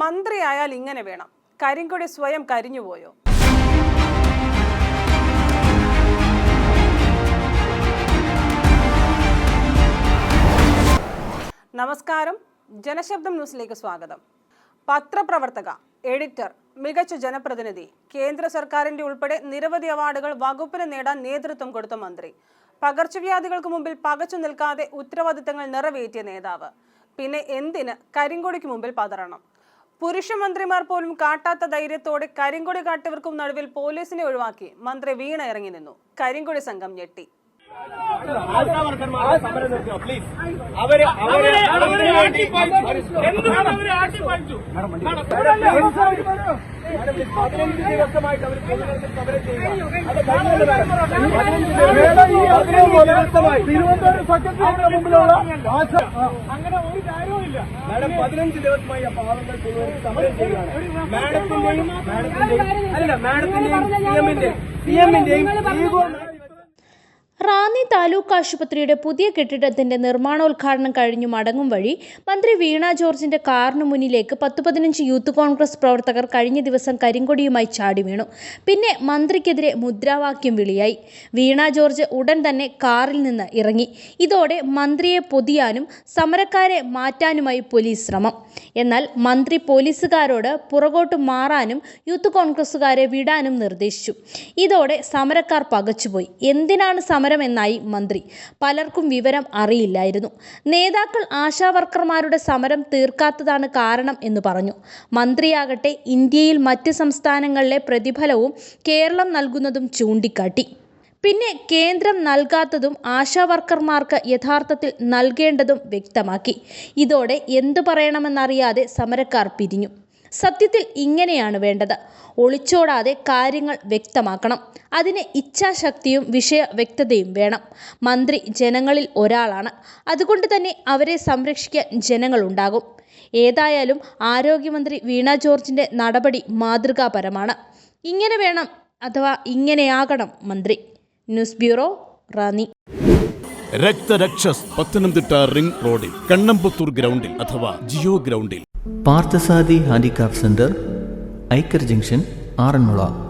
മന്ത്രിയായാൽ ഇങ്ങനെ വേണം. കരിങ്കൊടി സ്വയം കരിഞ്ഞുപോയോ നമസ്കാരം. ജനശബ്ദം ന്യൂസിലേക്ക് സ്വാഗതം. പത്രപ്രവർത്തക എഡിറ്റർ മികച്ച ജനപ്രതിനിധി കേന്ദ്ര സർക്കാരിന്റെ ഉൾപ്പെടെ നിരവധി അവാർഡുകൾ വകുപ്പിന് നേടാൻ നേതൃത്വം കൊടുത്ത മന്ത്രി. പകർച്ചവ്യാധികൾക്ക് മുമ്പിൽ പകച്ചു നിൽക്കാതെ ഉത്തരവാദിത്തങ്ങൾ നിറവേറ്റിയ നേതാവ്. പിന്നെ എന്തിന് കരിങ്കൊടിക്ക് മുമ്പിൽ പതറണം? പുരുഷ മന്ത്രിമാർ പോലും കാട്ടാത്ത ധൈര്യത്തോടെ കരിങ്കൊടി കാട്ടിയവർക്കും നടുവിൽ പോലീസിനെ ഒഴിവാക്കി മന്ത്രി വീണ ഇറങ്ങി നിന്നു. കരിങ്കൊടി സംഘം ഞെട്ടി. ആശാവർക്കർമാരെ സമരം നിർത്തുക പ്ലീസ് അവരെ അവരെ അവർ എന്തുകൊണ്ട് അവരെ ആട്ടിപ്പായിച്ചു പതിനഞ്ച് ദിവസമായിട്ട് അവർ പൊതുനിരത്തിൽ സമരം ചെയ്യുക. തിരുവനന്തപുരം സെക്രട്ടറിയുടെ മുമ്പിലുള്ള അങ്ങനെ ഒരു കാര്യവുമില്ല മാഡം പതിനഞ്ച് ദിവസമായി ആ പാവങ്ങൾ പൊതുനിരത്തിൽ സമരം ചെയ്യുകയാണ്. മാഡത്തിന്റെയും മാഡത്തിന്റെയും അല്ല മാഡത്തിന്റെയും സി എമ്മിന്റെയും സി എമ്മിന്റെയും റാന്നി താലൂക്ക് ആശുപത്രിയുടെ പുതിയ കെട്ടിടത്തിന്റെ നിർമ്മാണോദ്ഘാടനം കഴിഞ്ഞു മടങ്ങും വഴി മന്ത്രി വീണ ജോർജിന്റെ കാറിന് മുന്നിലേക്ക് പത്ത് പതിനഞ്ച് യൂത്ത് കോൺഗ്രസ് പ്രവർത്തകർ കഴിഞ്ഞ ദിവസം കരിങ്കൊടിയുമായി ചാടി വീണു. പിന്നെ മന്ത്രിക്കെതിരെ മുദ്രാവാക്യം വിളിയായി. വീണ ജോർജ് ഉടൻ തന്നെ കാറിൽ നിന്ന് ഇറങ്ങി. ഇതോടെ മന്ത്രിയെ പൊതിയാനും സമരക്കാരെ മാറ്റാനുമായി പോലീസ് ശ്രമം. എന്നാൽ മന്ത്രി പോലീസുകാരോട് പുറകോട്ട് മാറാനും യൂത്ത് കോൺഗ്രസുകാരെ വിടാനും നിർദ്ദേശിച്ചു. ഇതോടെ സമരക്കാർ പകച്ചുപോയി. എന്തിനാണ് സമരമെന്നായി മന്ത്രി. പലർക്കും വിവരം അറിയില്ലായിരുന്നു. നേതാക്കൾ ആശാവർക്കർമാരുടെ സമരം തീർക്കാത്തതാണ് കാരണം എന്ന് പറഞ്ഞു. മന്ത്രിയാകട്ടെ ഇന്ത്യയിൽ മറ്റ് സംസ്ഥാനങ്ങളിലെ പ്രതിഫലവും കേരളം നൽകുന്നതും ചൂണ്ടിക്കാട്ടി. പിന്നെ കേന്ദ്രം നൽകാത്തതും ആശാവർക്കർമാർക്ക് യഥാർത്ഥത്തിൽ നൽകേണ്ടതും വ്യക്തമാക്കി. ഇതോടെ എന്തു പറയണമെന്നറിയാതെ സമരക്കാർ പിരിഞ്ഞു. സത്യത്തിൽ ഇങ്ങനെയാണ് വേണ്ടത്. ഒളിച്ചോടാതെ കാര്യങ്ങൾ വ്യക്തമാക്കണം. അതിന് ഇച്ഛാശക്തിയും വിഷയ വ്യക്തതയും വേണം. മന്ത്രി ജനങ്ങളിൽ ഒരാളാണ്. അതുകൊണ്ട് തന്നെ അവരെ സംരക്ഷിക്കാൻ ജനങ്ങളുണ്ടാകും. ഏതായാലും ആരോഗ്യമന്ത്രി വീണ ജോർജിന്റെ നടപടി മാതൃകാപരമാണ്. ഇങ്ങനെ വേണം അഥവാ ഇങ്ങനെയാകണം മന്ത്രി. News bureau Ranni. രക്തരക്ഷസ് Pathanamthitta ring റോഡിൽ കണ്ണമ്പത്തൂർ ഗ്രൗണ്ടിൽ അഥവാ ജിയോ ഗ്രൗണ്ടിൽ. Parthasadi handicraft centre Aikkar junction Aranmula.